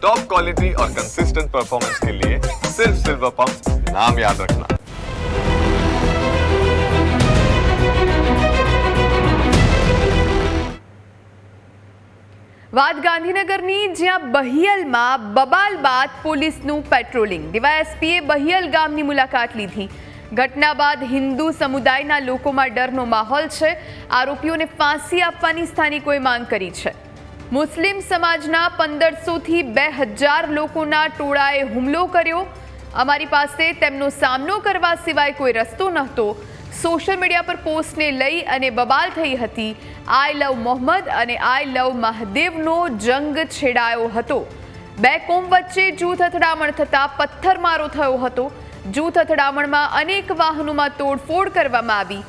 Top quality और consistent performance के लिए सिर्फ सिल्वर पंप नाम याद रखना વાત ગાંધીનગરની જ્યાં બહિયલમાં બબાલ બાદ પોલીસનું પેટ્રોલિંગ ડીવાયએસપીએ બહિયલ ગામની મુલાકાત લીધી ઘટના બાદ હિન્દુ સમુદાયના લોકોમાં ડરનો માહોલ છે આરોપીઓને ફાંસી આપવાની સ્થાનિકોએ માંગ કરી છે મુસ્લિમ સમાજના પંદરસોથી બે હજાર લોકોના ટોળાએ હુમલો કર્યો. અમારી પાસે તેમનો સામનો કરવા સિવાય કોઈ રસ્તો નહોતો. સોશિયલ મીડિયા પર પોસ્ટને લઈ અને બબાલ થઈ હતી. આઈ લવ મોહમ્મદ અને આઈ લવ મહાદેવનો જંગ છેડાયો હતો. બે કોમ વચ્ચે જૂથ અથડામણ થતાં પથ્થરમારો થયો હતો. જૂથ અથડામણમાં અનેક વાહનોમાં તોડફોડ કરવામાં આવી.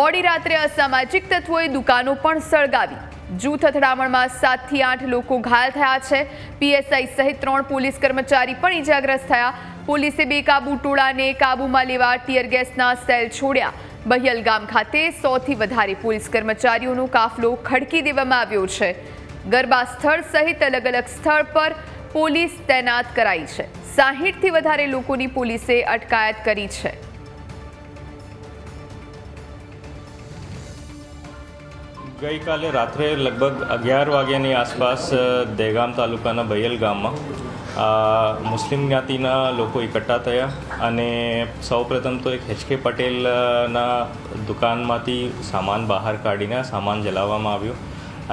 મોડી રાત્રે અસામાજિક તત્વોએ દુકાનો પણ સળગાવી. જૂથ અથડામણમાં સાતથી આઠ લોકો ઘાયલ થયા છે. પીએસઆઈ સહિત ત્રણ પોલીસ કર્મચારી પણ ઇજાગ્રસ્ત થયા. પોલીસે બેકાબુ ટોળાને કાબૂમાં લેવા ટીયર ગેસના સેલ છોડ્યા. બહિયલ ગામ ખાતે સોથી વધારે પોલીસ કર્મચારીઓનો કાફલો ખડકી દેવામાં આવ્યો છે. ગરબા સ્થળ સહિત અલગ અલગ સ્થળ પર પોલીસ તૈનાત કરાઈ છે. સાહીઠથી વધારે લોકોની પોલીસે અટકાયત કરી છે. ગઈકાલે રાત્રે લગભગ અગિયાર વાગ્યાની આસપાસ દહેગામ તાલુકાના બૈયલ ગામમાં મુસ્લિમ જ્ઞાતિના લોકો એકઠા થયા અને સૌપ્રથમ તો એક એચકે પટેલના દુકાનમાંથી સામાન બહાર કાઢીને સામાન જલાવવામાં આવ્યો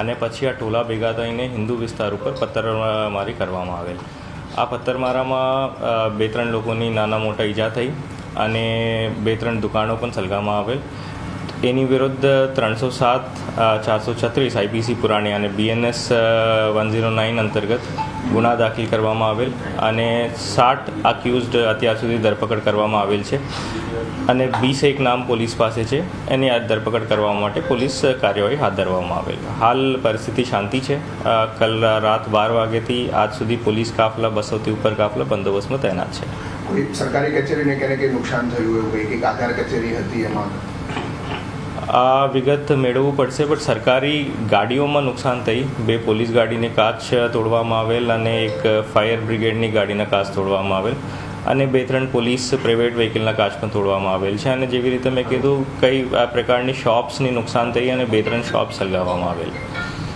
અને પછી આ ટોલા ભેગા થઈને હિન્દુ વિસ્તાર ઉપર પથ્થરમારી કરવામાં આવેલ. આ પથ્થરમારામાં બે ત્રણ લોકોની નાના મોટા ઈજા થઈ અને બે ત્રણ દુકાનો પણ સળગાવવામાં આવેલ. એની વિરુદ્ધ ત્રણસો સાત ચારસો છત્રીસ આઈપીસી પુરાણી અને બીએનએસ વન ઝીરો નાઇન અંતર્ગત ગુના દાખલ કરવામાં આવેલ અને સાઠ અક્યુઝડ અત્યાર સુધી ધરપકડ કરવામાં આવેલ છે. અને વીસ એક નામ પોલીસ પાસે છે. એની આ ધરપકડ કરવા માટે પોલીસ કાર્યવાહી હાથ ધરવામાં આવેલ. હાલ પરિસ્થિતિ શાંતિ છે. કલ રાત બાર વાગ્યાથી આજ સુધી પોલીસ કાફલા, બસોથી ઉપર કાફલા બંદોબસ્તમાં તૈનાત છે. કોઈ સરકારી કચેરીને ક્યારેક નુકસાન થયું એવું કંઈક આધાર કચેરી હતી એમાં? આ વિગત મેળવવું પડશે, પણ સરકારી ગાડીઓમાં નુકસાન થઈ. બે પોલીસ ગાડીને કાચ તોડવામાં આવેલ અને એક ફાયર બ્રિગેડની ગાડીના કાચ તોડવામાં આવેલ અને બે ત્રણ પોલીસ પ્રાઇવેટ વ્હીકલના કાચ પણ તોડવામાં આવેલ છે. અને જેવી રીતે મેં કીધું, કઈ આ પ્રકારની શોપ્સની નુકસાન થઈ અને બે ત્રણ શોપ્સ સળગાવવામાં આવેલ.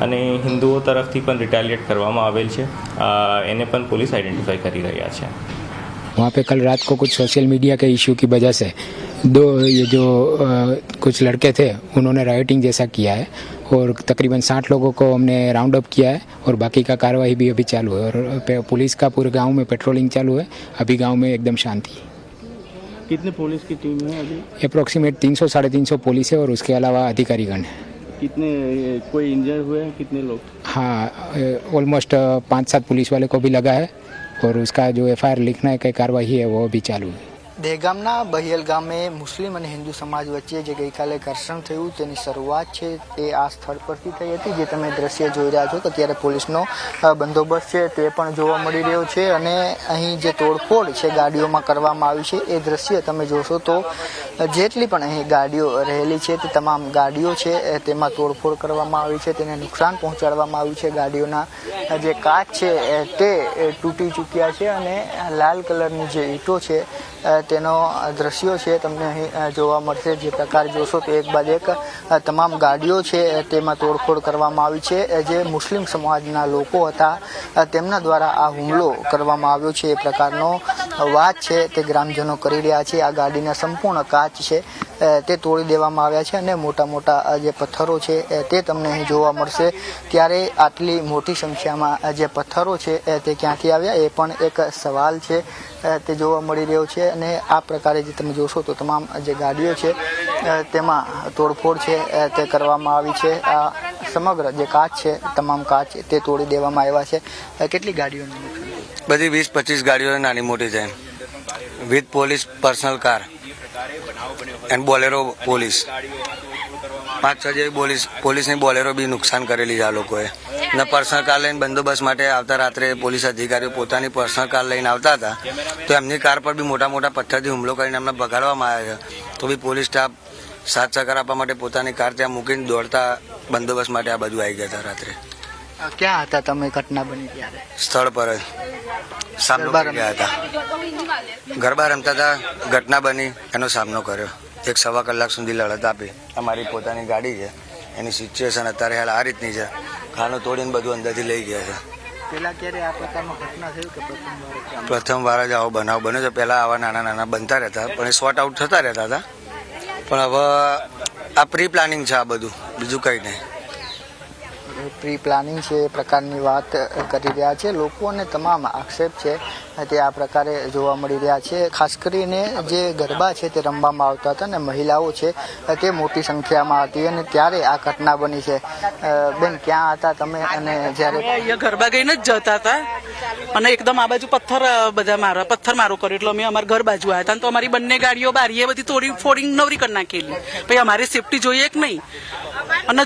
અને હિન્દુઓ તરફથી પણ રિટાલિએટ કરવામાં આવેલ છે અ, એને પણ પોલીસ આઈડેન્ટિફાઈ કરી રહ્યા છે वहाँ पे कल रात को कुछ सोशल मीडिया के इशू की वजह से दो ये जो अ, कुछ लड़के थे उन्होंने राइटिंग जैसा किया है और तकरीबन साठ लोगों को हमने राउंड अप किया है और बाकी का कार्रवाई भी अभी चालू है और पे- पुलिस का पूरे गांव में पेट्रोलिंग चालू है अभी गांव में एकदम शांति है कितने पुलिस की टीम है अभी अप्रोक्सीमेट तीन सौ साढ़े तीन सौ पुलिस है और उसके अलावा अधिकारीगण है कितने ये, कोई इंजर हुए हैं कितने लोग हाँ ऑलमोस्ट पाँच सात पुलिस वाले को भी लगा है और उसका जो एफ लिखना की कार्रवाई है वो अभी चालू है દહેગામના બહિયલ ગામે મુસ્લિમ અને હિન્દુ સમાજ વચ્ચે જે ગઈકાલે ઘર્ષણ થયું, તેની શરૂઆત છે તે આ સ્થળ પરથી થઈ હતી, જે તમે દ્રશ્ય જોઈ રહ્યા છો. તો અત્યારે પોલીસનો બંદોબસ્ત છે તે પણ જોવા મળી રહ્યો છે અને અહીં જે તોડફોડ છે ગાડીઓમાં કરવામાં આવી છે, એ દ્રશ્ય તમે જોશો તો જેટલી પણ અહીં ગાડીઓ રહેલી છે, તે તમામ ગાડીઓ છે તેમાં તોડફોડ કરવામાં આવી છે, તેને નુકસાન પહોંચાડવામાં આવ્યું છે. ગાડીઓના જે કાચ છે તે તૂટી ચૂક્યા છે અને લાલ કલરની જે ઈંટો છે તેનો દ્રશ્યો છે. તમને અહીં જોવા મળશે જે પ્રકાર જોશો તો એક બાદ એક તમામ ગાડીઓ છે તેમાં તોડફોડ કરવામાં આવી છે. જે મુસ્લિમ સમાજના લોકો હતા તેમના દ્વારા આ હુમલો કરવામાં આવ્યો છે. એ પ્રકારનો વાત છે તે ગ્રામજનો કરી રહ્યા છે. આ ગાડીના સંપૂર્ણ કાચ છે તે તોડી દેવામાં આવ્યા છે અને મોટા મોટા જે પથ્થરો છે તે તમને અહીં જોવા મળશે. ત્યારે આટલી મોટી સંખ્યામાં જે પથ્થરો છે તે ક્યાંથી આવ્યા એ પણ એક સવાલ છે. તે જોવા મળી રહ્યો છે અને આ પ્રકારે જે તમે જોશો તો તમામ જે ગાડીઓ છે તેમાં તોડફોડ છે તે કરવામાં આવી છે. આ સમગ્ર જે કાચ છે, તમામ કાચ તે તોડી દેવામાં આવ્યા છે. કેટલી ગાડીઓનું બધી વીસ પચીસ ગાડીઓ નાની મોટી છે. With police personal car and Bolero police. પાંચ, છ જેવી પોલીસ, પોલીસની બોલેરો બી નુકસાન કરેલી છે આ લોકોએ. ને પર્સનલ કાર લઈને બંદોબસ્ત માટે આવતા રાત્રે પોલીસ અધિકારીઓ પોતાની પર્સનલ કાર લઈને આવતા હતા. તો એમની કાર પર બી મોટા મોટા પથ્થરથી હુમલો કરીને એમને ભગાડવામાં આવ્યા છે. તો બી પોલીસ સ્ટાફ સાથ સહકાર આપવા માટે પોતાની કાર ત્યાં મૂકીને દોડતા બંદોબસ્ત માટે આ બધું આવી ગયા હતા રાત્રે. ક્યાં હતા તમે ઘટના બની ત્યારે? સ્થળ પર જ. સામનો ગયા હતા. ગરબા રમતા હતા ઘટના બની એનો સામનો કર્યો. એક સવા કલાક સુધી લડત આપી. અમારી પોતાની ગાડી છે. એની સિચ્યુએશન અત્યારે હાલ આ રીતની છે. ખાનું તોડીને બધું અંદરથી લઈ ગયા છે. પેલા ક્યારે આ પ્રકારનો ઘટના થયું કે પ્રથમ વાર જ આવો? બનાવ બન્યો છે. પહેલાં આવા નાના નાના બનતા રહેતા પણ એ શોર્ટ આઉટ થતા રહેતા હતા. પણ હવે આ પ્રી પ્લાનિંગ છે આ બધું. બીજું કંઈ નહીં. પ્રી પ્લાનિંગ છે, એ પ્રકારની વાત કરી રહ્યા છે. લોકોને તમામ આક્ષેપ છે તે આ પ્રકારે જોવા મળી રહ્યા છે. ખાસ કરીને જે ગરબા છે તે રમવામાં આવતા હતા અને મહિલાઓ છે, તે મોટી સંખ્યામાં હતી અને ત્યારે આ ઘટના બની છે. બેન, ક્યાં હતા તમે અને જ્યારે ગરબા ગઈને જ જતા હતા અને એકદમ આ બાજુ પથ્થર બધા મારા પથ્થર મારો કર્યો એટલે અમે અમારા ઘર બાજુ આવ્યા હતા તો અમારી બંને ગાડીઓ બારીએ બધી તોડી ફોડી નવરી કરી નાખેલી. પછી અમારે સેફટી જોઈએ કે નહીં? અને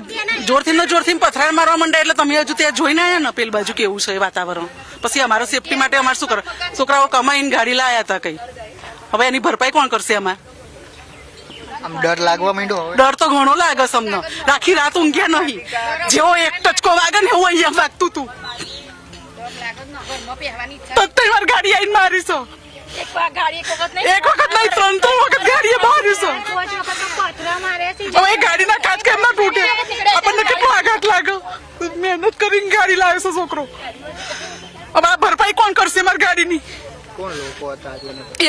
જોરથી ને જોરથી પથરાર મારવા માંડે એટલે તમે હજુ ત્યાં જોઈને આવ્યા ને? પેલ બાજુ કેવું છે વાતાવરણ? પછી અમારા સેફટી માટે અમારે શું કરો છોકરાઓ કમાઈને ગાડી લાયા હતા કઈ. હવે એની ભરપાઈ કોણ કરશે અમારે ડર લાગવા માંડ્યો ડર તો ઘણો લાગે અમને. રાખી રાત ઊંઘ્યા નહીં. જેવો એક ટચકો વાગે ને એવું અહીંયા વાગતું હતું તો તઈ ગાડી આવીને મારી છો એક વખત નહીં ત્રણ ત્રણ વખત ગાડીએ મારી છો હવે એ ગાડીના કાચ કેમ ના તૂટે? આપણને કેટલો આઘાત લાગે? મહેનત કરીને ગાડી લાવે છે છોકરો. હવે આ ભરપાઈ કોણ કરશે મારી ગાડીની? કોણ લોકો હતા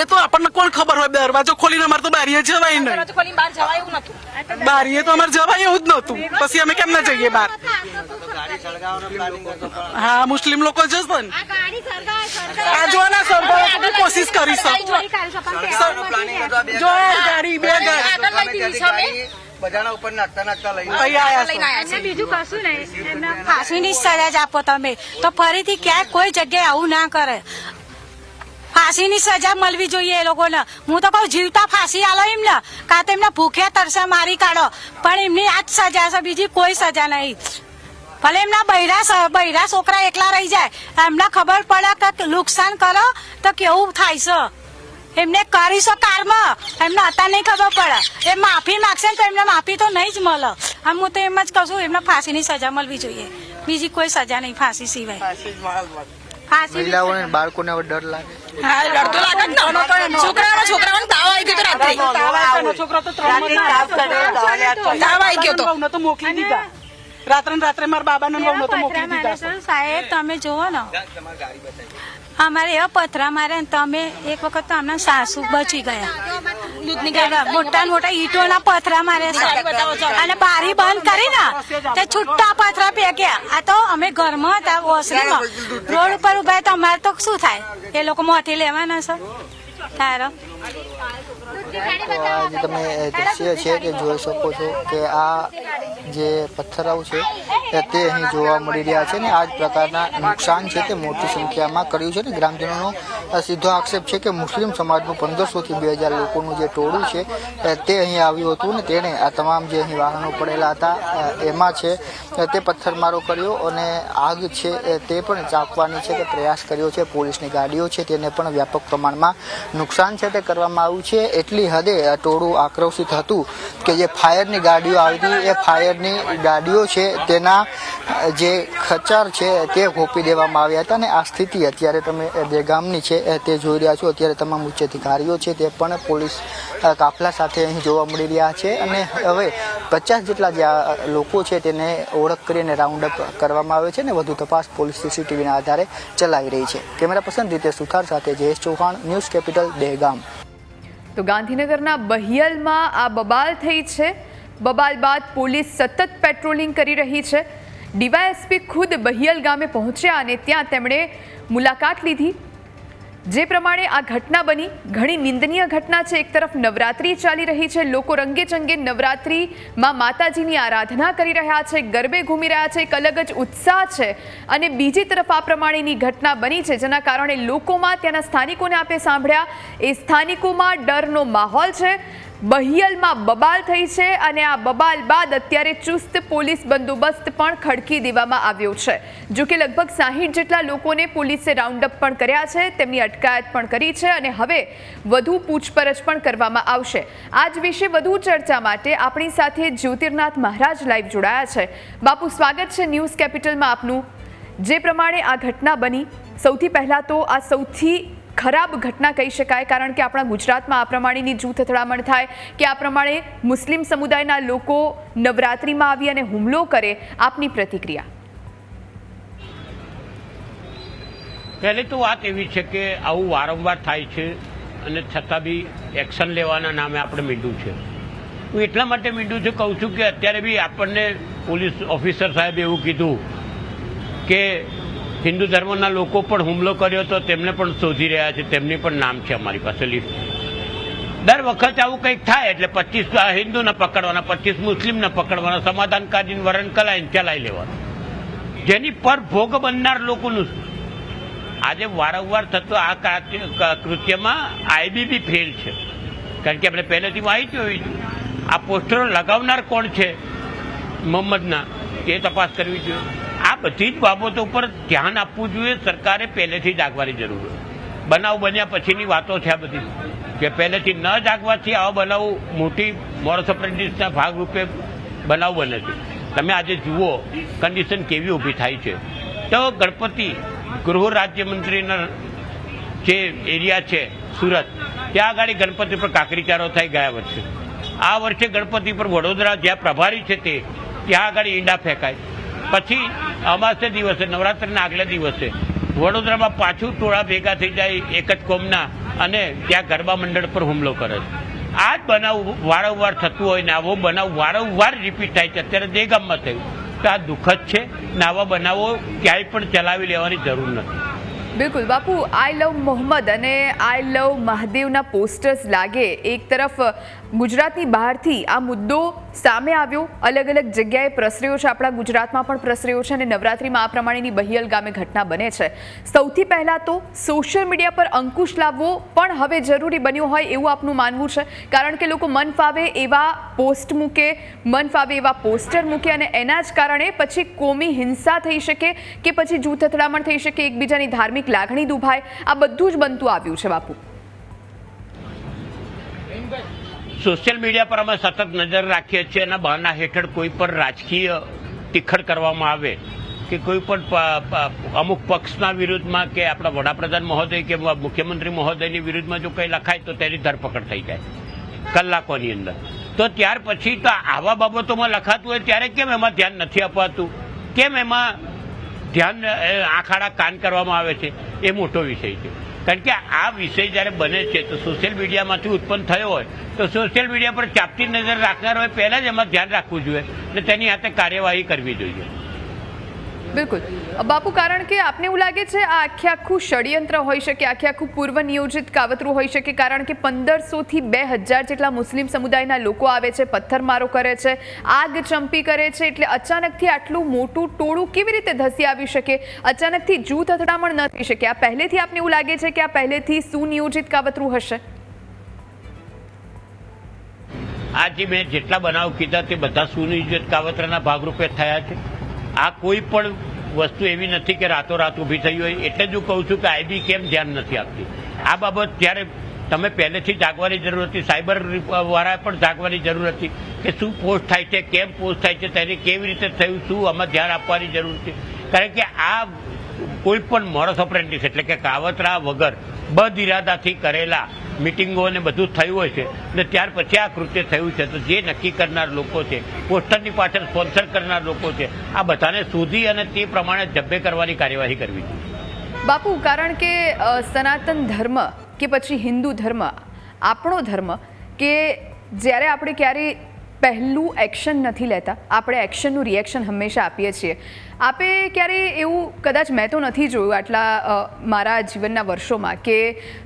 એ તો આપણને કોણ ખબર હોય? દરવાજો ખોલીને અમારે તો બારીએ જવાય નહીં. બારીએ તો અમારે જવાય એવું જ નતું પછી અમે કેમ ના જઈએ બહાર? હા મુસ્લિમ લોકો જશે ને. આ કોશિશ કરી છે જો ગાડી બે ગાડી. બધાના ઉપર નાખતા નાખતા લઈ અહીંયા આયા છે. એમને બીજું કશું નહીં. ફાંસીની જ સજા જ આપો તમે. તો ફરીથી ક્યાંય કોઈ જગ્યાએ આવું ના કરે. ફાંસીની સજા મળવી જોઈએ એ લોકોને. હું તો કહું જીવતા ફાંસી આલો એમને. કાં તો એમને ભૂખ્યા તરસે મારી કાઢો. પણ એમની આ જ સજા છે બીજી કોઈ સજા નહીં. ભલે એમના બૈરા બૈરા છોકરા એકલા રહી જાય. એમને ખબર પડે કે નુકસાન કરો તો કેવું થાય છે? એમને કરીશો કારમાં. એમને હતા નહીં ખબર પડે. એ માફી માગશે ને તો એમને માફી તો નહીં જ મળે. આમ હું તો એમ જ કહું છું એમને ફાંસીની સજા મળવી જોઈએ. બીજી કોઈ સજા નહીં ફાંસી સિવાય. ફાંસી મહિલાઓને બાળકોને ડર લાગે. છોકરાઓનો તાવ આવી ગયો તો રાત્રે તાવ છોકરો તો તાવ આવી ગયો તો તો મોકલી દીધા રાત્રે ને રાત્રે મારા બાબા ને તો મોકલી દીધા સાહેબ તમે જુઓ ને અમારે એવા પથરા મારે તમે એક વખત તો અમને સાસુ બચી ગયા મોટા મોટા ઈટોના પથરા મારે છે. અને બારી બંધ કરી ને તે છૂટા પથરા ફેંક્યા આ તો અમે ઘરમાં હતા ઓસરીમાં રોડ ઉપર ઊભા તો અમારે તો શું થાય? એ લોકો મોટી લેવાના છે. તારો તો આ જે તમે દ્રશ્ય છે કે જોઈ શકો છો કે આ જે પથ્થરાઓ છે તે અહીં જોવા મળી રહ્યા છે ને આ જ પ્રકારના નુકસાન છે તે મોટી સંખ્યામાં કર્યું છે ને ગ્રામજનોનો સીધો આક્ષેપ છે કે મુસ્લિમ સમાજનું પંદરસોથી બે હજાર લોકોનું જે ટોળું છે તે અહીં આવ્યું હતું ને તેણે આ તમામ જે અહીં વાહનો પડેલા હતા એમાં છે તે પથ્થરમારો કર્યો અને આગ છે તે પણ ચાંપવાની છે તે પ્રયાસ કર્યો છે, પોલીસની ગાડીઓ છે, તેને પણ વ્યાપક પ્રમાણમાં નુકસાન છે તે કરવામાં આવ્યું છે, એટલી હદે આ ટોળું આક્રોશિત હતું કે જે ફાયરની ગાડીઓ આવી હતી, એ ફાયરની ગાડીઓ છે, તેના જે ખચાર છે, તે ઘોપી દેવામાં આવ્યા હતા અને આ સ્થિતિ અત્યારે તમે જે ગામની છે તે જોઈ રહ્યા છો. અત્યારે તમામ ઉચ્ચ અધિકારીઓ છે, તે પણ પોલીસ કાફલા સાથે અહીં જોવા મળી રહ્યા છે અને હવે પચાસ જેટલા જે લોકો છે, તેને ઓળખ કરીને રાઉન્ડ અપ કરવામાં આવે છે ને વધુ તપાસ પોલીસ સીસીટીવીના આધારે ચલાવી રહી છે. કેમેરા પર્સન રીતે સુથાર સાથે જયેશ ચૌહાણ, ન્યૂઝ કેપિટલ, દહેગામ. તો ગાંધીનગરના બહિયલમાં આ બબાલ થઈ છે. બબાલ બાદ પોલીસ સતત પેટ્રોલિંગ કરી રહી છે. ડીવાયએસપી ખુદ બહિયલ ગામે પહોંચ્યા અને ત્યાં તેમણે મુલાકાત લીધી. જે પ્રમાણે આ ઘટના બની, ઘણી નિંદનીય ઘટના છે. એક તરફ નવરાત્રી ચાલી રહી છે. લોકો રંગે ચંગે નવરાત્રિમાં માતાજીની આરાધના કરી રહ્યા છે. ગરબે ઘૂમી રહ્યા છે. એક અલગ જ ઉત્સાહ છે. અને બીજી તરફ આ પ્રમાણેની ઘટના બની છે, જેના કારણે લોકોમાં ત્યાંના સ્થાનિકોને આપે સાંભળ્યા. એ સ્થાનિકોમાં ડરનો માહોલ છે. બહિયલમાં બબાલ થઈ છે અને આ બબાલ બાદ અત્યારે ચુસ્ત પોલીસ બંદોબસ્ત પણ ખડકી દેવામાં આવ્યો છે. જો કે લગભગ સાહીઠ જેટલા લોકોને પોલીસે રાઉન્ડઅપ પણ કર્યા છે, તેમની અટકાયત પણ કરી છે અને હવે વધુ પૂછપરછ પણ કરવામાં આવશે. આજ વિશે વધુ ચર્ચા માટે આપણી સાથે જ્યોતિર્નાથ મહારાજ લાઈવ જોડાયા છે. બાપુ, સ્વાગત છે ન્યૂઝ કેપિટલમાં આપનું. જે પ્રમાણે આ ઘટના બની, સૌથી પહેલાં તો આ સૌથી ખરાબ ઘટના કહી શકાય, કારણ કે આપણા ગુજરાતમાં આ પ્રમાણેની જૂથ અથડામણ થાય કે આ પ્રમાણે મુસ્લિમ સમુદાયના લોકો નવરાત્રિમાં આવી અને હુમલો કરે, આપની પ્રતિક્રિયા. પહેલી તો વાત એવી છે કે આવું વારંવાર થાય છે અને છતાં બી એક્શન લેવાના નામે આપણે મીંડું છે. હું એટલા માટે મીંડું છું, કહું છું કે અત્યારે બી આપણને પોલીસ ઓફિસર સાહેબે એવું કીધું કે હિન્દુ ધર્મના લોકો પણ હુમલો કર્યો હતો તેમને પણ શોધી રહ્યા છે. તેમની પણ નામ છે અમારી પાસે લિસ્ટ દર વખત આવું કંઈક થાય એટલે પચીસ હિન્દુને પકડવાના, પચીસ મુસ્લિમને પકડવાના સમાધાનકારીને વરણ કલાઈને ચલાવી લેવાના. જેની પર ભોગ બનનાર લોકોનું? આજે વારંવાર થતો આ કૃત્યમાં આઈબીબી ફેલ છે. કારણ કે આપણે પહેલેથી માહિતી હોવી જોઈએ આ પોસ્ટરો લગાવનાર કોણ છે? મોહમ્મદના. એ તપાસ કરવી જોઈએ. આ બધી જ બાબતો ઉપર ધ્યાન આપવું જોઈએ. સરકારે પહેલેથી જાગવાની જરૂર બનાવ બન્યા પછીની વાતો છે આ બધી. કે પહેલેથી ન જાગવાથી આવા બનાવ મોટી મોરસ અપ્રેન્ટિસના ભાગરૂપે બનાવ બને છે. તમે આજે જુઓ કન્ડિશન કેવી ઊભી થાય છે. તો ગણપતિ ગૃહ રાજ્યમંત્રીના જે એરિયા છે, સુરત, ત્યાં આગળ ગણપતિ પર કાકરીચારો થઈ ગયા વર્ષે. આ વર્ષે ગણપતિ પર વડોદરા જ્યાં પ્રભારી છે તે, ત્યાં આગળ ઈંડા ફેંકાય. પછી અમાસે દિવસે, નવરાત્રિના આગલા દિવસે વડોદરામાં પાછું ટોળા ભેગા થઈ જાય એક જ કોમના અને ત્યાં ગરબા મંડળ પર હુમલો કરે છે. આ જ બનાવ વારંવાર થતું હોય ને આવો બનાવ વારંવાર રિપીટ થાય છે. અત્યારે જે ગામમાં થયું. તો આ દુઃખદ છે ને આવા બનાવો ક્યાંય પણ ચલાવી લેવાની જરૂર નથી. બિલકુલ. બાપુ આઈ લવ મોહમ્મદ અને આઈ લવ મહાદેવના પોસ્ટર્સ લાગે. એક તરફ ગુજરાતની બહારથી આ મુદ્દો સામે આવ્યો. અલગ અલગ જગ્યાએ પ્રસર્યો છે. આપણા ગુજરાતમાં પણ પ્રસર્યો છે અને નવરાત્રિમાં આ પ્રમાણેની બહિયલ ગામે ઘટના બને છે. સૌથી પહેલાં તો સોશિયલ મીડિયા પર અંકુશ લાવવો પણ હવે જરૂરી બન્યો હોય એવું આપનું માનવું છે. કારણ કે લોકો મન ફાવે એવા પોસ્ટ મૂકે, મન ફાવે એવા પોસ્ટર મૂકે અને એના જ કારણે પછી કોમી હિંસા થઈ શકે કે પછી જૂથ અથડામણ થઈ શકે, એકબીજાની ધાર્મિક લાગણી દુભાય. આ બધું જ બનતું આવ્યું છે બાપુ. સોશિયલ મીડિયા પર અમે સતત નજર રાખીએ છીએ અને બહાના હેઠળ કોઈ પણ રાજકીય તીખડ કરવામાં આવે કે કોઈ પણ અમુક પક્ષના વિરુદ્ધમાં કે આપણા વડાપ્રધાન મહોદય કે મુખ્યમંત્રી મહોદયની વિરુદ્ધમાં જો કંઈ લખાય તો તેની ધરપકડ થઈ જાય કલાકોની અંદર. તો ત્યાર પછી તો આવા બાબતોમાં લખાતું હોય ત્યારે કેમ એમાં ધ્યાન નથી અપાતું? કેમ એમાં ધ્યાન આંખાડા કાન કરવામાં આવે છે? એ મોટો વિષય છે. કારણ કે આ વિષય જ્યારે બને છે, તો સોશિયલ મીડિયામાંથી ઉત્પન્ન થયો હોય, તો સોશિયલ મીડિયા પર ચાપતી નજર રાખનાર હોય, પહેલાં જ એમાં ધ્યાન રાખવું જોઈએ અને તેની હાથે કાર્યવાહી કરવી જોઈએ. બિલકુલ. બાપુ, કારણ કે આપને એવું લાગે છે આ આખે આખું ષડયંત્ર હોઈ શકે, આખે આખું પૂર્વ નિયોજિત કાવતરું હોઈ શકે, કારણ કે પંદરસો થી બે હજાર જેટલા મુસ્લિમ સમુદાયના લોકો આવે છે, પથ્થરમારો કરે છે, આગ ચંપી કરે છે, એટલે અચાનકથી આટલું મોટું ટોળું કેવી રીતે ધસી આવી શકે? અચાનકથી જૂથ અથડામણ ન થઈ શકે. આ પહેલેથી આપને એવું લાગે છે કે આ પહેલેથી સુનિયોજિત કાવતરું હશે? આજે મેં જેટલા બનાવ કીધા તે બધા સુનિયોજિત કાવતરાના ભાગરૂપે થયા છે. આ કોઈ પણ વસ્તુ એવી નથી કે રાતોરાત ઊભી થઈ હોય. એટલે જ હું કહું છું કે આઈબી કેમ ધ્યાન નથી આપતી. આ બાબત જ્યારે તમે પહેલેથી જાગવાની જરૂર હતી, સાયબર વાળાએ પણ જાગવાની જરૂર હતી કે શું પોસ્ટ થાય છે, કેમ પોસ્ટ થાય છે, તેની કેવી રીતે થયું, શું આમાં ધ્યાન આપવાની જરૂર છે કારણ કે આ કોઈ પણ મોરસ ઓપરેન્ટિસ એટલે કે કાવતરા વગર બદ ઇરાદાથી કરેલા મિટિંગો અને બધું થયું હોય છે. ને ત્યાર પછી આ કૃત્ય થયું છે. તો જે નક્કી કરનાર લોકો છે, પોસ્ટરની પાછળ સ્પોન્સર કરનાર લોકો છે, આ બધાને શોધી અને તે પ્રમાણે જબ્બે કરવાની કાર્યવાહી કરવી બાપુ, કારણ કે સનાતન ધર્મ કે પછી હિન્દુ ધર્મ, આપણો ધર્મ, કે જ્યારે આપણે ક્યારેય પહેલું એક્શન નથી લેતા, આપણે એક્શનનું રિએક્શન હંમેશા આપીએ છીએ. આપે ક્યારે એવું કદાચ મેં તો નથી જોયું આટલા મારા જીવનના વર્ષોમાં કે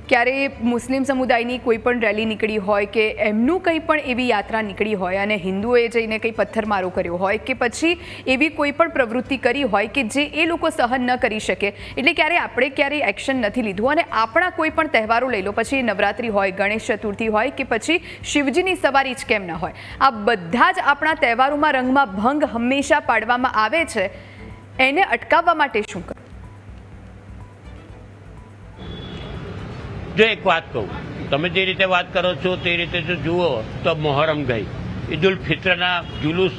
ક્યારે મુસ્લિમ સમુદાયની કોઈ પણ રેલી નીકળી હોય કે એમનું કંઈ પણ એવી યાત્રા નીકળી હોય અને હિન્દુઓએ જઈને કંઈ પથ્થરમારો કર્યો હોય કે પછી એવી કોઈ પણ પ્રવૃત્તિ કરી હોય કે જે એ લોકો સહન ન કરી શકે. એટલે ક્યારે આપણે ક્યારેય એક્શન નથી લીધું અને આપણા કોઈ પણ તહેવારો લઈ લો, પછી નવરાત્રિ હોય, ગણેશ ચતુર્થી હોય કે પછી શિવજીની સવારી જ કેમ ન હોય. આ બધા જ આપણા તહેવારોમાં રંગમાં ભંગ હંમેશા પાડવામાં આવે છે. એને અટકાવવા માટે શું કરવું જો એક વાત કહું, તમે જે રીતે વાત કરો છો, તે રીતે જો જુઓ, તો મોહરમ ગઈ. ઈદુલ ફિત્રના જુલુસ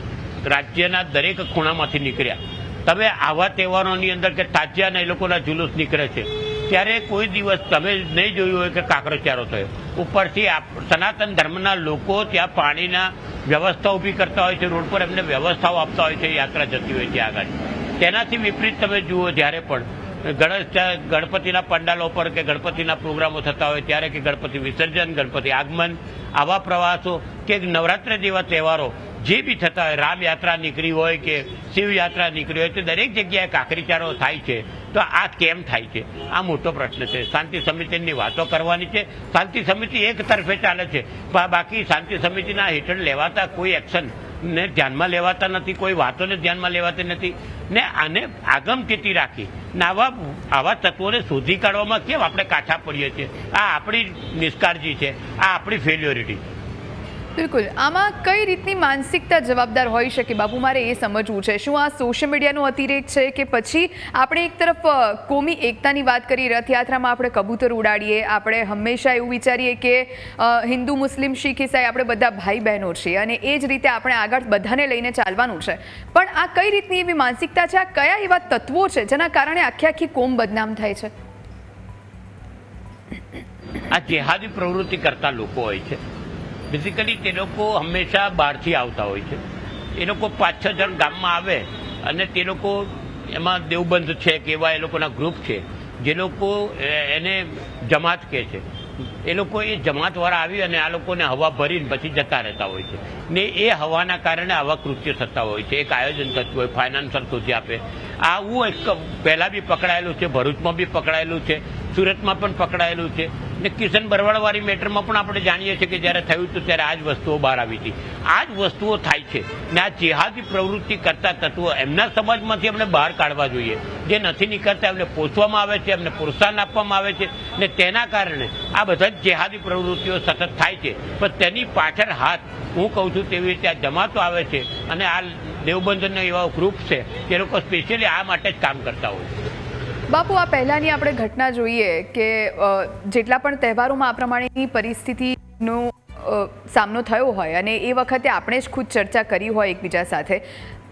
રાજ્યના દરેક ખૂણામાંથી નીકળ્યા. તમે આવા તહેવારોની અંદર કે તાજિયાના એ લોકોના જુલુસ નીકળે છે. ત્યારે કોઈ દિવસ તમે નહીં જોયું હોય કે કાકરોચારો થયો. ઉપરથી સનાતન ધર્મના લોકો ત્યાં પાણીના વ્યવસ્થા ઊભી કરતા હોય છે, રોડ પર એમને વ્યવસ્થાઓ આપતા હોય છે, યાત્રા જતી હોય છે આગળ. તેનાથી વિપરીત તમે જુઓ જ્યારે પણ ગણેશ ગણપતિના પંડાલો પર કે ગણપતિના પ્રોગ્રામો થતા હોય ત્યારે કે ગણપતિ વિસર્જન, ગણપતિ આગમન, આવા પ્રવાસો કે નવરાત્ર જેવા તહેવારો જે બી થતા હોય રામ યાત્રા નીકળી હોય કે શિવ યાત્રા નીકળી હોય, તો દરેક જગ્યાએ કાકરીચારો થાય છે. તો આ કેમ થાય છે? આ મોટો પ્રશ્ન છે. શાંતિ સમિતિની વાતો કરવાની છે. શાંતિ સમિતિ એક તરફે ચાલે છે. બાકી શાંતિ સમિતિના હેઠળ લેવાતા કોઈ એક્શન ને ધ્યાનમાં લેવાતા નથી, કોઈ વાતોને ધ્યાનમાં લેવાતી નથી. ને આને આગમચેતી રાખી. ને આવા આવા તત્વોને શોધી કાઢવામાં કેમ આપણે કાઠા પડીએ છીએ? આ આપણી નિષ્કાળજી છે, આ આપણી ફેલ્યોરિટી બિલકુલ. આમાં કઈ રીતની માનસિકતા જવાબદાર હોઈ શકે? બાપુ મારે એ સમજવું છે. શું આ સોશિયલ મીડિયાનો અતિરેક છે કે પછી આપણે એક તરફ કોમી એકતાની વાત કરી, રથયાત્રામાં આપણે કબૂતર ઉડાડીએ, આપણે હંમેશા એવું વિચારીએ કે હિન્દુ, મુસ્લિમ, શીખ, ઈસાઈ આપણે બધા ભાઈ બહેનો છીએ અને એ જ રીતે આપણે આગળ બધાને લઈને ચાલવાનું છે. પણ આ કઈ રીતની એવી માનસિકતા છે? આ કયા એવા તત્વો છે જેના કારણે આખી આખી કોમ બદનામ થાય છે? આ જેહાદી પ્રવૃત્તિ કરતા લોકો હોય છે. બેઝિકલી તે લોકો હંમેશા બહારથી આવતા હોય છે. એ લોકો પાંચ છ જણ ગામમાં આવે અને તે લોકો એમાં દેવબંધ છે કે એવા એ લોકોના ગ્રુપ છે. જે લોકો એને જમાત કહે છે. એ લોકો એ જમાતવાળા આવી અને આ લોકોને હવા ભરીને પછી જતા રહેતા હોય છે. ને એ હવાના કારણે આવા કૃત્ય થતા હોય છે. એક આયોજન થતું હોય ફાઇનાન્સર શોધી આપે. આવું એક પહેલાં બી પકડાયેલું છે, ભરૂચમાં બી પકડાયેલું છે. સુરતમાં પણ પકડાયેલું છે. ને કિશન બરવાળવાળી મેટરમાં પણ આપણે જાણીએ છીએ કે જ્યારે થયું હતું ત્યારે આ જ વસ્તુઓ બહાર આવી હતી. આ જ વસ્તુઓ થાય છે. ને આ જેહાદી પ્રવૃત્તિ કરતા તત્વો એમના સમાજમાંથી એમને બહાર કાઢવા જોઈએ. જે નથી નીકળતા એમને પોષવામાં આવે છે, એમને પ્રોત્સાહન આપવામાં આવે છે. ને તેના કારણે આ બધા જ જેહાદી પ્રવૃત્તિઓ સતત થાય છે. પણ તેની પાછળ હાથ, હું કહું છું તેવી રીતે આ જમાતો આવે છે. અને આ દેવબંધનના એવા ગ્રુપ છે તે લોકો સ્પેશિયલી આ માટે જ કામ કરતા હોય છે. બાપુ, આ પહેલાંની આપણે ઘટના જોઈએ કે જેટલા પણ તહેવારોમાં આ પ્રમાણેની પરિસ્થિતિનો સામનો થયો હોય અને એ વખતે આપણે જ ખુદ ચર્ચા કરી હોય એકબીજા સાથે.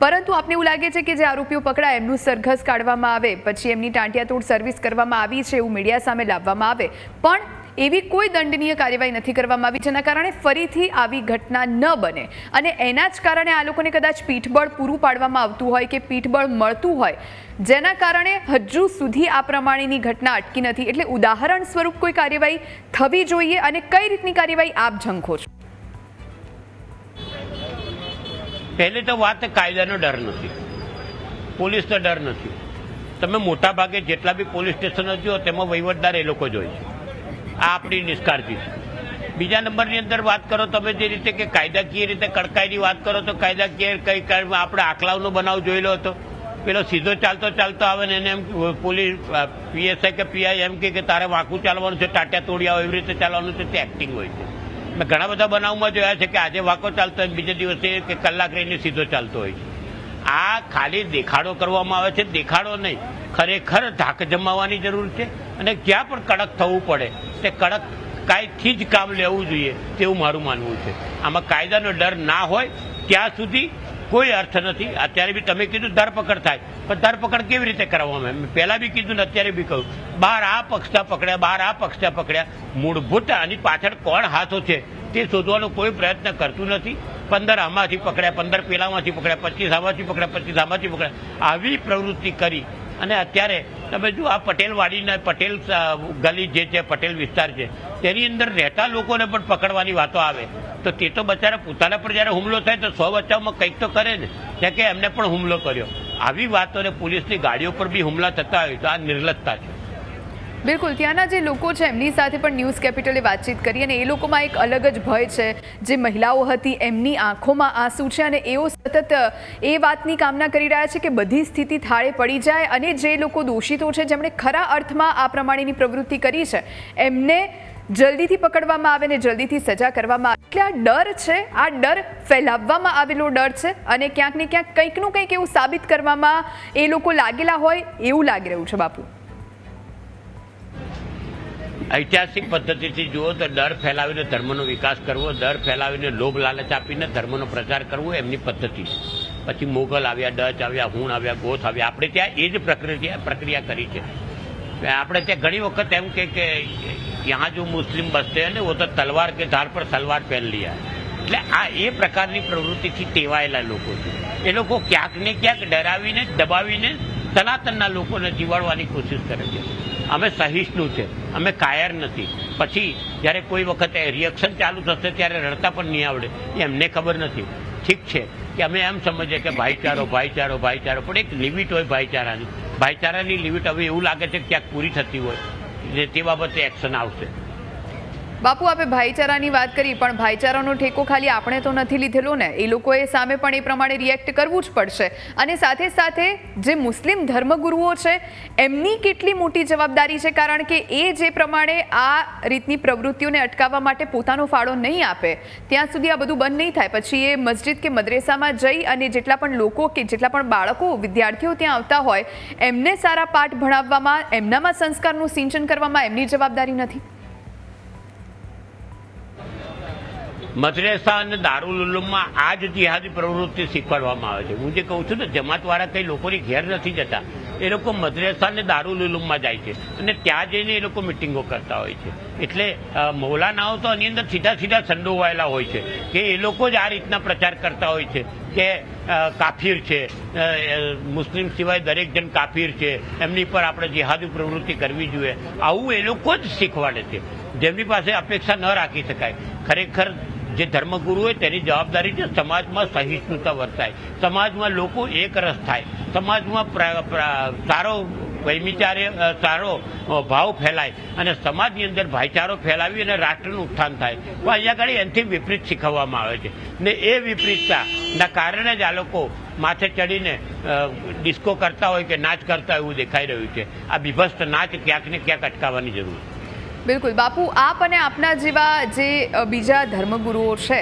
પરંતુ આપને એવું લાગે છે કે જે આરોપીઓ પકડાય, એમનું સરઘસ કાઢવામાં આવે, પછી એમની ટાંટિયાતોડ સર્વિસ કરવામાં આવી છે એવું મીડિયા સામે લાવવામાં આવે. પણ એવી કોઈ દંડનીય કાર્યવાહી નથી કરવામાં આવી જેના કારણે ફરીથી આવી ઘટના ન બને. અને એના જ કારણે આ લોકોને કદાચ પીઠબળ પૂરું પાડવામાં આવતું હોય કે પીઠબળ મળતું હોય, જેના કારણે હજુ સુધી આ પ્રમાણેની ઘટના અટકી નથી. એટલે ઉદાહરણ સ્વરૂપ કોઈ કાર્યવાહી થવી જોઈએ અને કઈ રીતની કાર્યવાહી આપ ઝંખો છો? પહેલી તો વાત, કાયદાનો ડર નથી. પોલીસનો ડર નથી. તમે મોટા ભાગે જેટલા બી પોલીસ સ્ટેશનો જુઓ, તેમાં વહીવટદાર એ લોકો જ હોય છે. આ આપણી નિષ્કાળજી. બીજા નંબરની અંદર વાત કરો તમે જે રીતે કે કાયદાકીય રીતે કડકાઈની વાત કરો તો કાયદાકીય કઈ આપણે આખલાવનો બનાવ જોયેલો હતો. પેલો સીધો ચાલતો ચાલતો આવે ને એને એમ પોલીસ પીએસઆઈ કે પીઆઈ એમ કે તારે વાંકું ચાલવાનું છે, ટાટિયા તોડિયા હોય એવી રીતે ચાલવાનું છે, તે એક્ટિંગ હોય છે. મેં ઘણા બધા બનાવમાં જોયા છે કે આજે વાંકો ચાલતો હોય બીજે દિવસે કે કલાક રહીને સીધો ચાલતો હોય છે. આ ખાલી દેખાડો કરવામાં આવે છે, દેખાડો નહીં. ખરેખર ધાક જમાવવાની જરૂર છે અને જ્યાં પણ કડક થવું પડે, તે કડક કાંઈથી જ કામ લેવું જોઈએ તેવું મારું માનવું છે. આમાં કાયદાનો ડર ના હોય, ત્યાં સુધી કોઈ અર્થ નથી. અત્યારે બી તમે કીધું ધરપકડ થાય. પણ ધરપકડ કેવી રીતે કરવામાં મેં પહેલાં બી કીધું ને અત્યારે બી કહ્યું બહાર આ પક્ષા પકડ્યા બહાર આ પક્ષા પકડ્યા. મૂળભૂત આની પાછળ કોણ હાથો છે તે શોધવાનો કોઈ પ્રયત્ન કરતું નથી. પંદર આમાંથી પકડ્યા, પંદર પેલામાંથી પકડ્યા, પચીસ આમાંથી પકડ્યા, પચીસ આમાંથી પકડ્યા. આવી પ્રવૃત્તિ કરી. અને અત્યારે તમે જો આ પટેલવાડીના, પટેલ ગલી જે છે, પટેલ વિસ્તાર છે, તેની અંદર રહેતા લોકોને પણ પકડવાની વાતો આવે. તો તે તો બચારા પોતાના પર જ્યારે હુમલો થાય તો સો બચાવમાં કંઈક તો કરે ને ત્યાં કે એમને પણ હુમલો કર્યો. આવી વાતોને પોલીસની ગાડીઓ પર બી હુમલા થતા હોય તો આ નિર્લજતા છે. બિલકુલ, ત્યાંના જે લોકો છે, એમની સાથે પણ ન્યૂઝ કેપિટલે વાતચીત કરી અને એ લોકોમાં એક અલગ જ ભય છે જે મહિલાઓ હતી, એમની આંખોમાં આંસુ છે અને એઓ સતત, એ વાતની કામના કરી રહ્યા છે કે બધી સ્થિતિ થાળે પડી જાય અને જે લોકો દોષિતો છે, જેમણે ખરા અર્થમાં આ પ્રમાણેની પ્રવૃત્તિ કરી છે, એમને જલ્દીથી પકડવામાં આવે ને જલ્દીથી સજા કરવામાં આવે. એટલે આ ડર છે, આ ડર ફેલાવવામાં આવેલો ડર છે અને ક્યાંક ને ક્યાંક કંઈકનું કંઈક એવું સાબિત કરવામાં એ લોકો લાગેલા હોય, એવું લાગી રહ્યું છે, બાપુ. ઐતિહાસિક પદ્ધતિથી જુઓ તો ડર ફેલાવીને ધર્મનો વિકાસ કરવો, ડર ફેલાવીને લોભ લાલચ આપીને ધર્મનો પ્રચાર કરવો એમની પદ્ધતિ પછી મોગલ આવ્યા, ડચ આવ્યા, હુણ આવ્યા, ગોથ આવ્યા. આપણે ત્યાં એ જ પ્રક્રિયા પ્રક્રિયા કરી છે. આપણે ત્યાં ઘણી વખત એમ કે કે યહાં જો મુસ્લિમ બસતે ને તો તલવાર કે ધાર પર સલવાર પહેન લીયા. એટલે આ એ પ્રકારની પ્રવૃત્તિથી ટેવાયેલા લોકો છે. એ લોકો ક્યાંક ને ક્યાંક ડરાવીને દબાવીને સનાતનના લોકોને જીવાડવાની કોશિશ કરે છે. અમે સહિષ્ણુ છે. અમે કાયર નથી. પછી જ્યારે કોઈ વખતે રિએક્શન ચાલુ થશે ત્યારે રડતા પણ નહીં આવડે. એ એમને ખબર નથી. ઠીક છે કે અમે એમ સમજીએ કે ભાઈચારો ભાઈચારો ભાઈચારો. પણ એક લિમિટ હોય ભાઈચારાની. ભાઈચારાની લિમિટ હવે એવું લાગે છે કે ક્યાંક પૂરી થતી હોય. ને તે બાબતે એક્શન આવશે. બાપુ, આપે ભાઈચારાની વાત કરી, પણ ભાઈચારાનો ઠેકો ખાલી આપણે તો નથી લીધેલો ને. એ લોકોએ સામે પણ એ પ્રમાણે રિએક્ટ કરવું જ પડશે. અને સાથે સાથે જે મુસ્લિમ ધર્મગુરુઓ છે, એમની કેટલી મોટી જવાબદારી છે? કારણ કે એ જે પ્રમાણે આ રીતની પ્રવૃત્તિઓને અટકાવવા માટે પોતાનો ફાળો નહીં આપે, ત્યાં સુધી આ બધું બંધ નહીં થાય. પછી એ મસ્જિદ કે મદ્રેસામાં જઈ અને જેટલા પણ લોકો કે જેટલા પણ બાળકો, વિદ્યાર્થીઓ ત્યાં આવતા હોય, એમને સારા પાઠ ભણાવવામાં, એમનામાં સંસ્કારનું સિંચન કરવામાં એમની જવાબદારી નથી. મદ્રેસા અને દારૂલ ઉલુમમાં આ જ જિહાદી પ્રવૃત્તિ શીખવાડવામાં આવે છે. હું જે કહું છું ને, જમાતવાળા કંઈ લોકોની ઘેર નથી જતા. એ લોકો મદ્રેસા અને દારૂલ ઉલુમમાં જાય છે અને ત્યાં જઈને એ લોકો મિટિંગો કરતા હોય છે. એટલે મૌલાનાઓ તો આની અંદર સીધા સીધા સંડોવાયેલા હોય છે કે એ લોકો જ આ રીતના પ્રચાર કરતા હોય છે કે કાફીર છે. મુસ્લિમ સિવાય દરેક જણ કાફીર છે. એમની પર આપણે જિહાદી પ્રવૃત્તિ કરવી જોઈએ. આવું એ લોકો જ શીખવાડે છે. જેમની પાસે અપેક્ષા ન રાખી શકાય. ખરેખર જે ધર્મગુરુ હોય તેની જવાબદારી છે સમાજમાં સહિષ્ણુતા વર્તાય. સમાજમાં લોકો એકરસ થાય. સમાજમાં સારો વૈમિચાર્ય સારો ભાવ ફેલાય અને સમાજની અંદર ભાઈચારો ફેલાવી અને રાષ્ટ્રનું ઉત્થાન થાય. તો અહીંયા આગળ એનાથી વિપરીત શીખવવામાં આવે છે. ને એ વિપરીતતાના કારણે જ આ લોકો માથે ચડીને ડિસ્કો કરતા હોય કે નાચ કરતા એવું દેખાઈ રહ્યું છે. આ બીભસ્ત નાચ ક્યાંક ને ક્યાંક અટકાવવાની જરૂર છે. બિલકુલ. બાપુ, આપ અને આપના જેવા જે બીજા ધર્મગુરુઓ છે,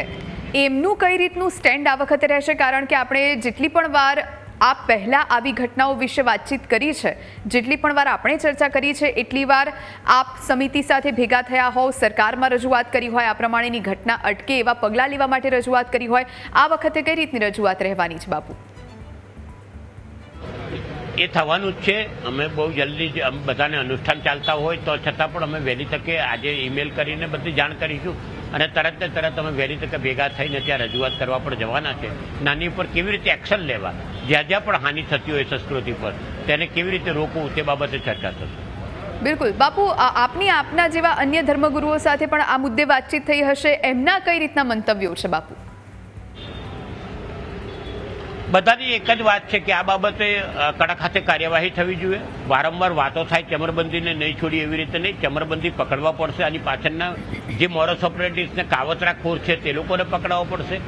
એમનું કઈ રીતનું સ્ટેન્ડ આ વખતે રહેશે? કારણ કે આપણે જેટલી પણ વાર આ પહેલાં આવી ઘટનાઓ વિશે વાતચીત કરી છે, જેટલી પણ વાર આપણે ચર્ચા કરી છે, એટલી વાર આપ સમિતિ સાથે ભેગા થયા હોવ, સરકારમાં રજૂઆત કરી હોય, આ પ્રમાણેની ઘટના અટકે એવા પગલાં લેવા માટે રજૂઆત કરી હોય, આ વખતે કઈ રીતની રજૂઆત રહેવાની છે, બાપુ? એ થવાનું જ છે. અમે બહુ જલ્દી બધાને અનુષ્ઠાન ચાલતા હોય તો છતાં પણ અમે વહેલી તકે આજે ઈમેલ કરીને બધી જાણ કરીશું અને તરત ને તરત અમે વહેલી તકે ભેગા થઈને ત્યાં રજૂઆત કરવા પણ જવાના છે. નાની ઉપર કેવી રીતે એક્શન લેવા? જ્યાં જ્યાં પણ હાનિ થતી હોય સંસ્કૃતિ પર, તેને કેવી રીતે રોકવું તે બાબતે ચર્ચા થશે. બિલકુલ. બાપુ આપની આપના જેવા અન્ય ધર્મગુરુઓ સાથે પણ આ મુદ્દે વાતચીત થઈ હશે એમના કઈ રીતના મંતવ્યો છે, બાપુ? બધાની એક જ વાત છે કે આ બાબતે કડક હાથે કાર્યવાહી થવી જોઈએ. વારંવાર વાતો થાય, ચમરબંધીને નહીં છોડી એવી રીતે નહીં. ચમરબંધી પકડવા પડશે આની પાછળના જે મોરસ ઓપરેટિવ્સને કાવતરાખોર છે તે લોકોને પકડવા પડશે.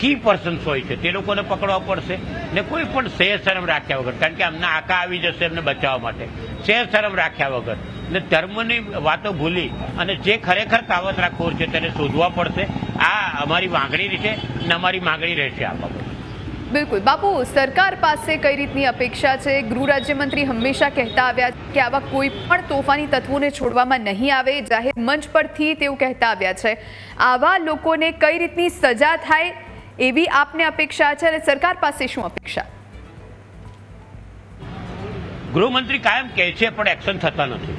કી પર્સન્સ હોય છે તે લોકોને પકડવા પડશે. ને કોઈ પણ શેર શરમ રાખ્યા વગર, કારણ કે અમને આકા આવી જશે એમને બચાવવા માટે. શેર શરમ રાખ્યા વગર. ને ધર્મની વાતો ભૂલી અને જે ખરેખર કાવતરાખોર છે તેને શોધવા પડશે. આ અમારી માંગણી છે ને અમારી માંગણી રહેશે આ બાબતે. બિલકુલ. બાપુ, સરકાર પાસે કઈ રીતની અપેક્ષા છે? ગૃહ રાજ્યમંત્રી હંમેશા કહેતા આવ્યા કે આવા કોઈ પણ તોફાની તત્વોને છોડવામાં નહીં આવે. જાહેર મંચ પરથી તેઓ કહેતા આવ્યા છે. આવા લોકોને કઈ રીતની સજા થાય એવી આપને અપેક્ષા છે અને સરકાર પાસે શું અપેક્ષા? ગૃહમંત્રી કાયમ કહે છે, પણ એક્શન થતા નથી.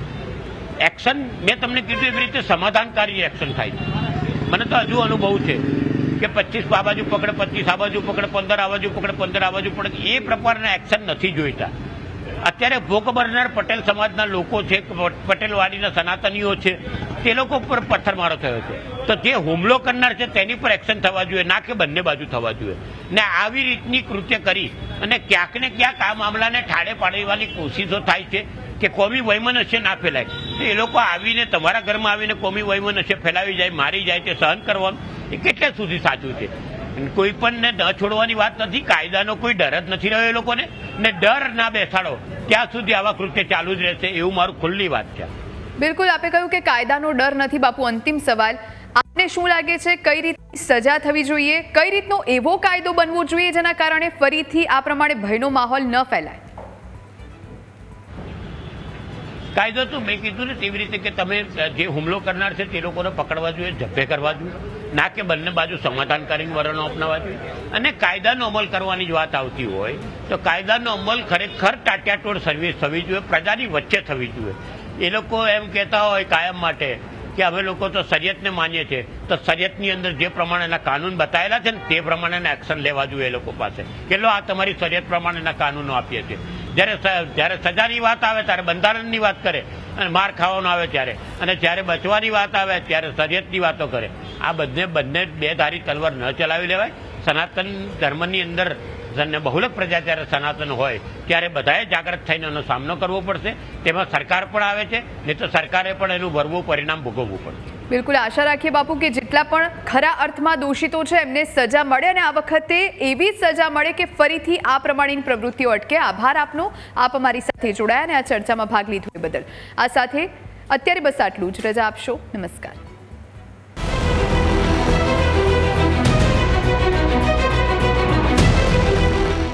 એક્શન, મેં તમને કીધું એવી રીતે સમાધાનકારી એક્શન થાય મને તો હજુ અનુભવ છે. કે પચીસ આ બાજુ પકડે, પચીસ આ બાજુ પકડે, પંદર આ બાજુ પકડે, પંદર આ બાજુ પકડે. એ પ્રકારના એક્શન નથી જોઈતા. અત્યારે ભોગ બનનાર પટેલ સમાજના લોકો છે, પટેલવાડીના સનાતનીઓ છે, તે લોકો પર પથ્થરમારો થયો છે. તો જે હુમલો કરનાર છે, તેની પર એક્શન થવા જોઈએ, ના કે બંને બાજુ થવા જોઈએ. ને આવી રીતની કૃત્ય કરી અને ક્યાંક ને ક્યાંક આ મામલાને ઠાડે પાડવાની કોશિશો થાય છે. કે કોમી વૈમનસ્ય ના ફેલાય. તો એ લોકો આવીને તમારા ઘરમાં આવીને કોમી વૈમનસ્ય ફેલાવી જાય, મારી જાય તે સહન કરવાનું. એ કેટલે સુધી સાચું છે? કોઈ પણ ન છોડવાની વાત નથી, કાયદાનો કોઈ ડર જ નથી રહ્યો એ લોકોને. ને ડર ના બેસાડો. ત્યાં સુધી આવા કૃત્ય ચાલુ જ રહેશે, એવું મારું ખુલ્લી વાત છે. બિલકુલ, આપે કહ્યું કે કાયદાનો ડર નથી, બાપુ, અંતિમ સવાલ. આપને શું લાગે છે, કઈ રીતની સજા થવી જોઈએ? કઈ રીતનો એવો કાયદો બનવો જોઈએ જેના કારણે ફરીથી આ પ્રમાણે ભયનો માહોલ ન ફેલાય? કાયદો તો મેં કીધું ને તેવી રીતે કે તમે જે હુમલો કરનાર છે તે લોકોને પકડવા જોઈએ ઝપ્પે કરવા જોઈએ. ના કે બંને બાજુ સમાધાનકારી વલણો અપનાવવા જોઈએ. અને કાયદાનો અમલ કરવાની જ વાત આવતી હોય, તો કાયદાનો અમલ ખરેખર ટાટિયાટોળ સર્વિસ થવી જોઈએ, પ્રજાની વચ્ચે થવી જોઈએ. એ લોકો એમ કહેતા હોય કાયમ માટે કે અમે લોકો તો શરિયતને માનીએ છીએ. તો શરીયતની અંદર જે પ્રમાણેના કાનૂન બતાવેલા છે ને તે પ્રમાણેના એક્શન લેવા જોઈએ એ લોકો પાસે. કે આ તમારી શરિયત પ્રમાણેના કાનૂનો આપીએ છીએ. જ્યારે જ્યારે સજાની વાત આવે, ત્યારે બંધારણની વાત કરે અને માર ખાવાનો આવે ત્યારે. અને જ્યારે બચવાની વાત આવે, ત્યારે શરિયતની વાતો કરે. આ બંને બંને બે ધારી તલવાર ન ચલાવી લેવાય. સનાતન ધર્મની અંદર અને બહુલક પ્રજા જ્યારે સનાતન હોય, ત્યારે બધાએ જાગૃત થઈને એનો સામનો કરવો પડશે. તેમાં સરકાર પણ આવે છે, નહીં તો સરકારે પણ એનું ભરવું, પરિણામ ભોગવવું પડશે. બિલકુલ આશા રાખીએ બાપુ કે જેટલા પણ ખરા અર્થમાં દોષિતો છે, એમને સજા મળે અને આ વખતે એવી સજા મળે કે ફરીથી આ પ્રમાણેની પ્રવૃત્તિઓ અટકે. આભાર આપનો. આપ અમારી સાથે જોડાયા અને આ ચર્ચામાં ભાગ લીધો એ બદલ. આ સાથે અત્યારે બસ આટલું જ. રજા આપશો. નમસ્કાર.